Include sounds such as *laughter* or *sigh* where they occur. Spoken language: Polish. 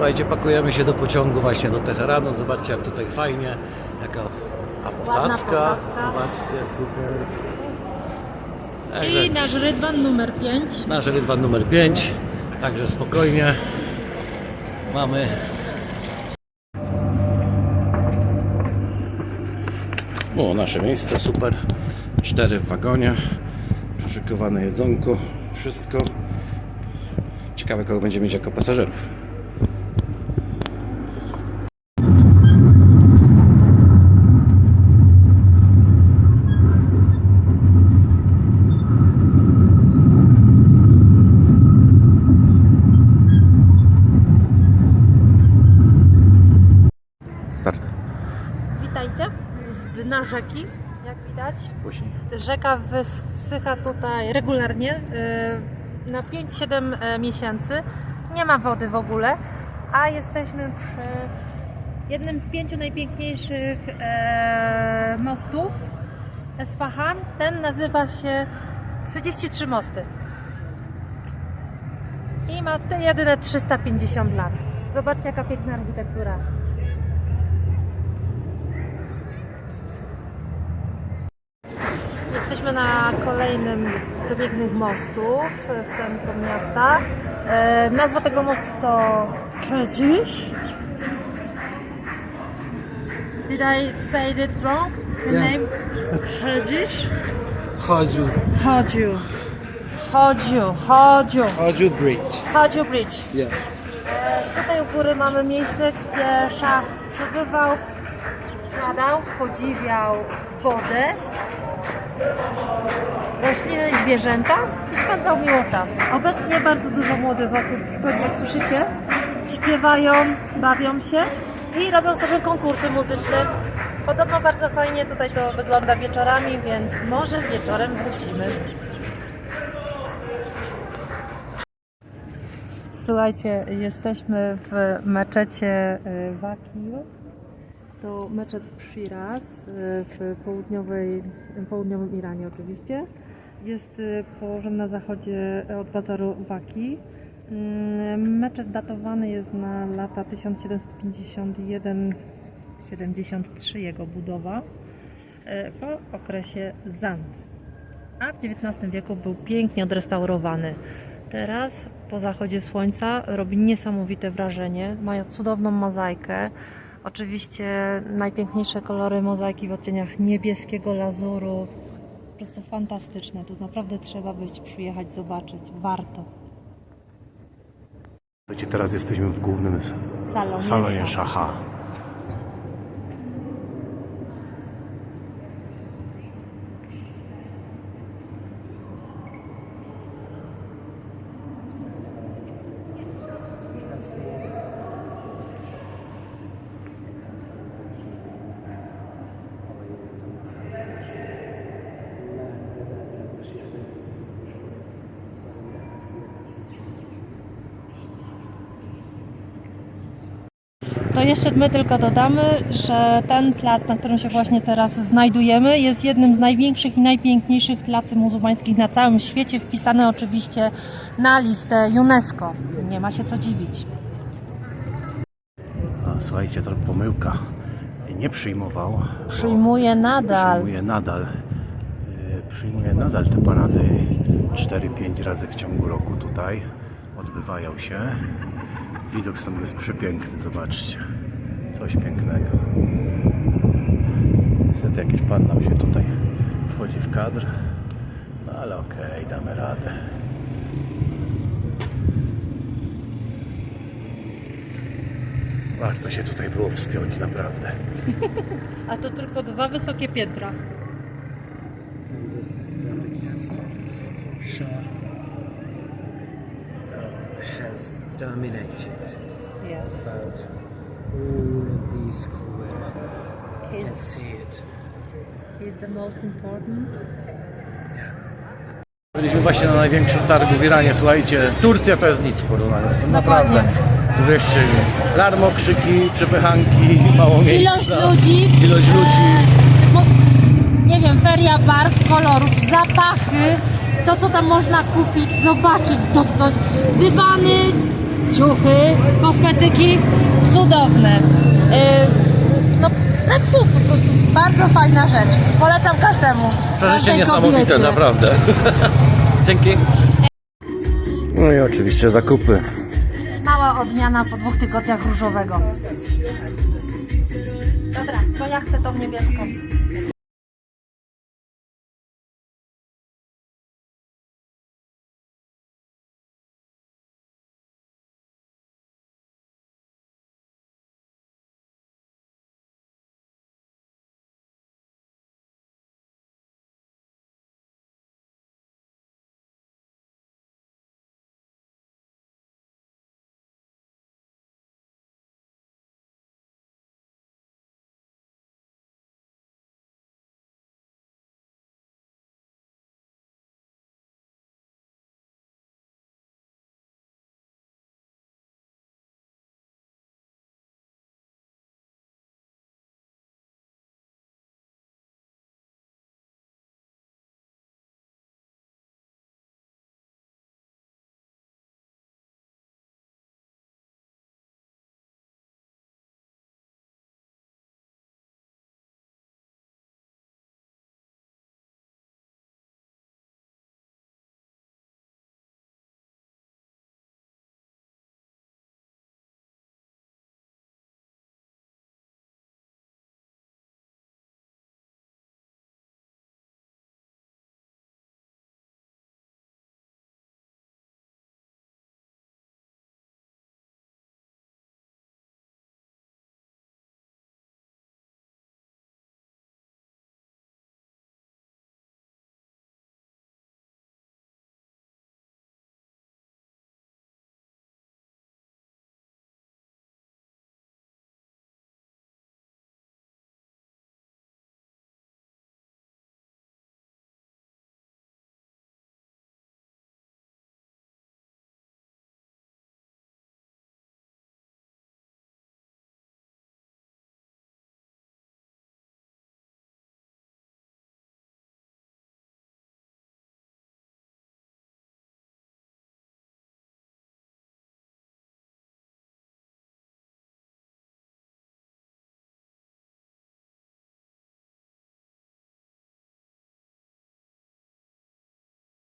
Słuchajcie, pakujemy się do pociągu właśnie do Teheranu. Zobaczcie jak tutaj fajnie. Jaka a posadzka. posadzka. Zobaczcie, super. Także I nasz rydwan numer 5. nasz rydwan numer 5. Także spokojnie. Mamy O, nasze miejsce, super. Cztery w wagonie. Przyszykowane jedzonko, wszystko. Ciekawe, kogo będziemy mieć jako pasażerów. Dna rzeki, jak widać. Później. Rzeka wys- wsycha tutaj regularnie yy, na 5-7 e, miesięcy. Nie ma wody w ogóle, a jesteśmy przy jednym z pięciu najpiękniejszych e, mostów Esfahan. Ten nazywa się 33 mosty. I ma te jedyne 350 lat. Zobaczcie jaka piękna architektura. Jesteśmy na kolejnym z przebiegłych mostów w centrum miasta. E, nazwa tego mostu to Khajish. Did I say it wrong? The Yeah. name? Khajish? Chodziu. Chodziu. Chodziu. Chodziu. Chodziu Bridge. Chodziu Bridge. Yeah. E, Tutaj u góry mamy miejsce, gdzie szach przebywał, siadał, podziwiał wodę, rośliny i zwierzęta i spędzał miło czas. Obecnie bardzo dużo młodych osób wchodzi, jak słyszycie, śpiewają, bawią się i robią sobie konkursy muzyczne. Podobno bardzo fajnie tutaj to wygląda wieczorami, więc może wieczorem wrócimy. Słuchajcie, jesteśmy w meczecie y, Wakil. To meczet w Shiraz y, w południowej, południowym Iranie oczywiście. Jest y, położony na zachodzie od bazaru Waki. Mm, Meczet datowany jest na lata 1751-73 jego budowa y, po okresie Zand a w XIX wieku był pięknie odrestaurowany. Teraz po zachodzie słońca robi niesamowite wrażenie. Mają cudowną mozaikę. Oczywiście najpiękniejsze kolory mozaiki w odcieniach niebieskiego lazuru. Po prostu fantastyczne. Tu naprawdę trzeba być, przyjechać, zobaczyć. Warto. Słuchajcie, teraz jesteśmy w głównym Salonie, salonie Szacha. To jeszcze my tylko dodamy, że ten plac, na którym się właśnie teraz znajdujemy, jest jednym z największych i najpiękniejszych placy muzułmańskich na całym świecie, wpisany oczywiście na listę UNESCO. Nie ma się co dziwić. A, słuchajcie, to pomyłka. Nie przyjmował. bo Przyjmuje nadal. Przyjmuje nadal. Yy, Przyjmuje nadal te parady 4-5 razy w ciągu roku tutaj. Odbywają się. Widok stąd jest przepiękny, zobaczcie. Coś pięknego. Niestety jakiś pan nam się tutaj wchodzi w kadr. No ale okej, damy radę. Warto się tutaj było wspiąć, naprawdę. A to tylko dwa wysokie piętra. And has dominated Yes. about all of the square. You can see it. He's the most important. Byliśmy właśnie na największym targu w Iranie, słuchajcie, Turcja to jest nic w porównaniu z tym, naprawdę. Uwierzcie mi, larmo, krzyki, przepychanki, mało miejsca. Ilość ludzi. Ilość ludzi. E, nie wiem, feria barw, kolorów, zapachy, to co tam można kupić, zobaczyć, dotknąć. Dywany, ciuchy, kosmetyki, cudowne. Yy, no, dla psów po prostu bardzo fajna rzecz. Polecam każdemu. Przeżycie niesamowite, kobiecie. naprawdę. *laughs* Dzięki. No i oczywiście zakupy. Mała odmiana po dwóch tygodniach różowego. Dobra, to ja chcę tą niebieską.